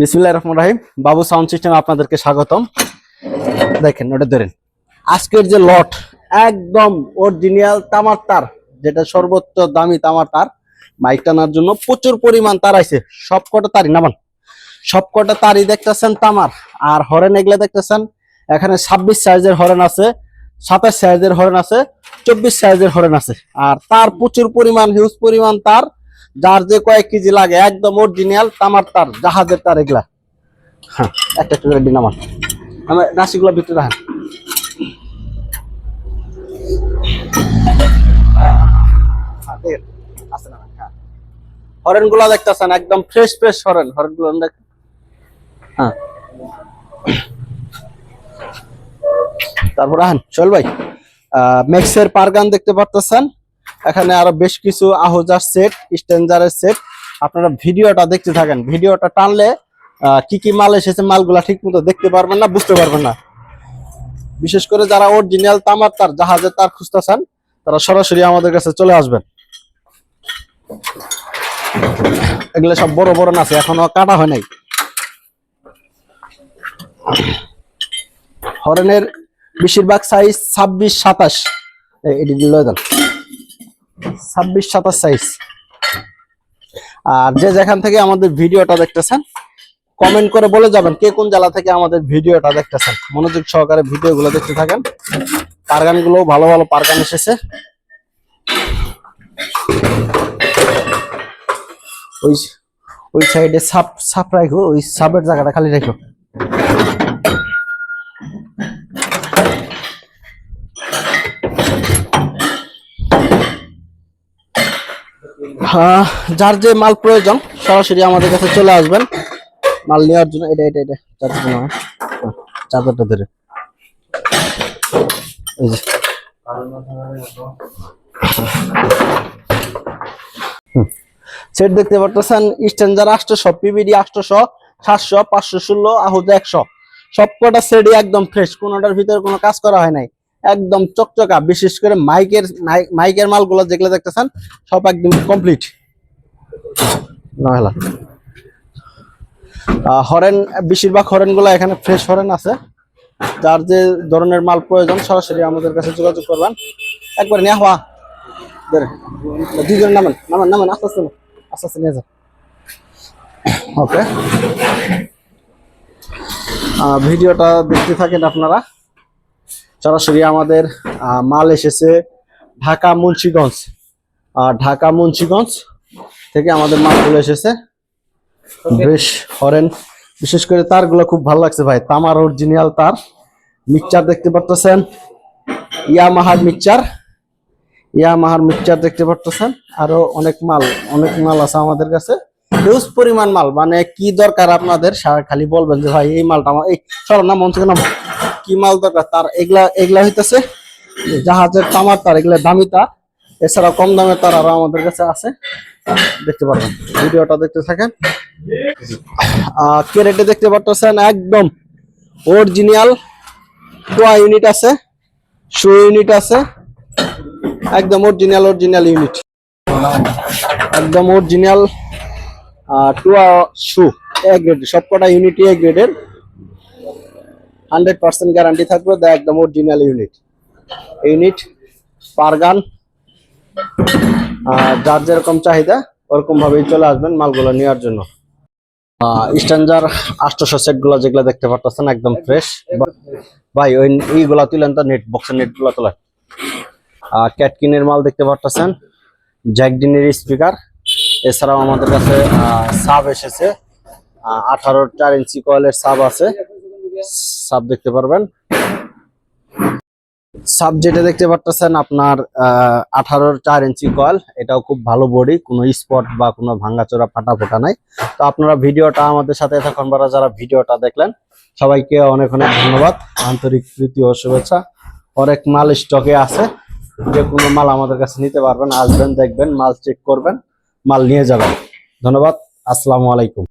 বিসমুল্লাহ রহমান রাহিম। বাবু sound system আপনাদেরকে স্বাগতম। দেখেন, ওটা ধরেন। আজকের যে লট, একদম অরিজিনাল তামার তার, যেটা সর্বোচ্চ দামি তামার তার মাইক টানার জন্য প্রচুর পরিমাণ তার আছে সব কটা তারই, নামান। সব কটা তারই দেখতেছেন তামার, আর হরেন এগুলা দেখতেছেন, এখানে ছাব্বিশ সাইজের হরেন আছে, সাতাশ সাইজের হরেন আছে, চব্বিশ সাইজের হরেন আছে। আর তার প্রচুর পরিমাণ হিউজ পরিমাণ তার যার যে কয়েক কেজি লাগে একদম অরিজিনাল তামার তার জাহাজের তার এগুলা। হ্যাঁ। একটা একটা করে দিন আমার। আমার রাশিগুলো ভিতরে রাখেন। হরেনগুলা দেখতেছেন একদম ফ্রেশ ফ্রেশ হরেন। হরেনগুলো দেখ হ্যাঁ। তারপর আহেন চল ভাই। মেক্সের পারগান দেখতে পারতেছেন। এখানে আরও বেশ কিছু আহজার সেট স্ট্যান্ডারের সেট আপনারা ভিডিওটা দেখতে থাকেন। ভিডিওটা টানলে কি কি মাল এসেছে, মালগুলা ঠিক মতো দেখতে পারবেন না, বুঝতে পারবেন না। বিশেষ করে যারা অরিজিনাল তামার তার জাহাজের তার খুঁজতেছেন, তারা সরাসরি আমাদের কাছে চলে আসবেন। এগুলো সব বড় বড় আছে, এখনও কাটা হয় নাই। হরেনের বেশিরভাগ সাইজ ছাব্বিশ, সাতাশ। এটি লয়ে যান। ছাব্বিশ, সাতাশ সাইজ আর যে যেখান থেকে আমাদের ভিডিওটা দেখতেছেন কমেন্ট করে বলে যাবেন কে কোন জেলা থেকে আমাদের ভিডিওটা দেখতেছেন। মনোযোগ সহকারে ভিডিওগুলো দেখতে থাকেন। পারগানগুলো ভালো ভালো পারগান এসেছে। ওই ওই সাইডে সাপ সাপ রাখো ওই সাপের জায়গাটা খালি রাখো যার যে মাল প্রয়োজন সরাসরি আমাদের কাছে চলে আসবেন। মাল নেওয়ার জন্য এটা এটা এটা নাও হ্যাঁ, চাদরটা ধরে। এই যে। সেট দেখতে পারতেছেন স্ট্যান্ডার আটশোশো পিবিডি আটশোশো সাতশো পাঁচশো ষোলো আহুজা একশো। সবকটা সেটই একদম ফ্রেশ কোনোটার ভিতরে কোনো কাজ করা হয় নাই। একদম চকচকা, বিশেষ করে মাইকের, মাই- মাইকের মালগুলো যেগুলো দেখতেছেন, সব একদম কমপ্লিট হরেন, বেশিরভাগ হরেনগুলো এখানে ফ্রেশ হরেন আছে। যার যে ধরনের মাল প্রয়োজন, সরাসরি আমাদের কাছে যোগাযোগ করবেন। একবার নিয়ে হওয়া দুজন নামেন নামেন নামেন, আস্তে আস্তে। আস্তে আস্তে নিয়ে যান। ওকে ভিডিওটা দেখতে থাকেন আপনারা। সরাসরি আমাদের মাল এসেছে ঢাকা মুন্সিগঞ্জ। আর ঢাকা মুন্সিগঞ্জ থেকে আমাদের মালগুলো এসেছে। বেশ হরেন। বিশেষ করে তারগুলো খুব ভালো লাগছে ভাই। তামার অরিজিনাল তার। মিক্সচার দেখতে পারতেছেন? ইয়ামাহার মিক্সচার। ইয়ামাহার মিক্সচার দেখতে পারতেছেন? আরও অনেক মাল অনেক মাল আছে আমাদের কাছে। হিউজ পরিমাণ মাল। মানে কি দরকার আপনাদের? খালি বলবেন যে ভাই, এই মালটা আমার এই চলো না, মন থেকে নামো। কি মাল দরকার? তার এগুলা এগুলা হইতেছে জাহাজের তামার, তার এগুলা দামি তার। এছাড়া কম দামের তার আরও আমাদের কাছে আছে। দেখতে পারবেন। ভিডিওটা দেখতে থাকেন। কেরেটে দেখতে পারতেছেন একদম অরিজিনাল টোয়া ইউনিট আছে শু ইউনিট আছে। একদম অরিজিনাল অরিজিনাল ইউনিট একদম অরিজিনাল টুয়া শু এ গ্রেড সবকটা ইউনিটি এ গ্রেডের হান্ড্রেড পার্সেন্ট গ্যারান্টি থাকবে, দা একদম অরিজিনাল ইউনিট ইউনিট পারগান যার যেরকম চাহিদা ওরকম ভাবেই চলে আসবেন মালগুলো নেওয়ার জন্য। স্ট্যান্ডার আটশোশো সেটগুলো যেগুলো দেখতে পারতেছেন, একদম ফ্রেশ ভাই, ওই এইগুলা তুলেন তো নেট বক্সের নেটগুলো তোলেন ক্যাটকিনের মাল দেখতে পারতেছেন জ্যাকডিনের স্পিকার এছাড়াও আমাদের কাছে সাব এসেছে। আঠারো চার ইঞ্চি কয়েলের সাব আছে। সাব দেখতে পারবেন। সাব যেটা দেখতে পারতেছেন আপনার আঠারোর চার ইঞ্চি কয়েল এটাও খুব ভালো বডি কোনো স্পট বা কোনো ভাঙাচোরা ফাটা ফোটা নাই। তো আপনারা ভিডিওটা আমাদের সাথে এতক্ষণ বারা যারা ভিডিওটা দেখলেন, সবাইকে অনেক অনেক ধন্যবাদ। আন্তরিক প্রীতি ও শুভেচ্ছা। অনেক মাল স্টকে আছে। যে কোনো মাল আমাদের কাছে নিতে পারবেন, আসবেন, দেখবেন, মাল চেক করবেন, মাল নিয়ে যাবেন। ধন্যবাদ। আসসালামু আলাইকুম।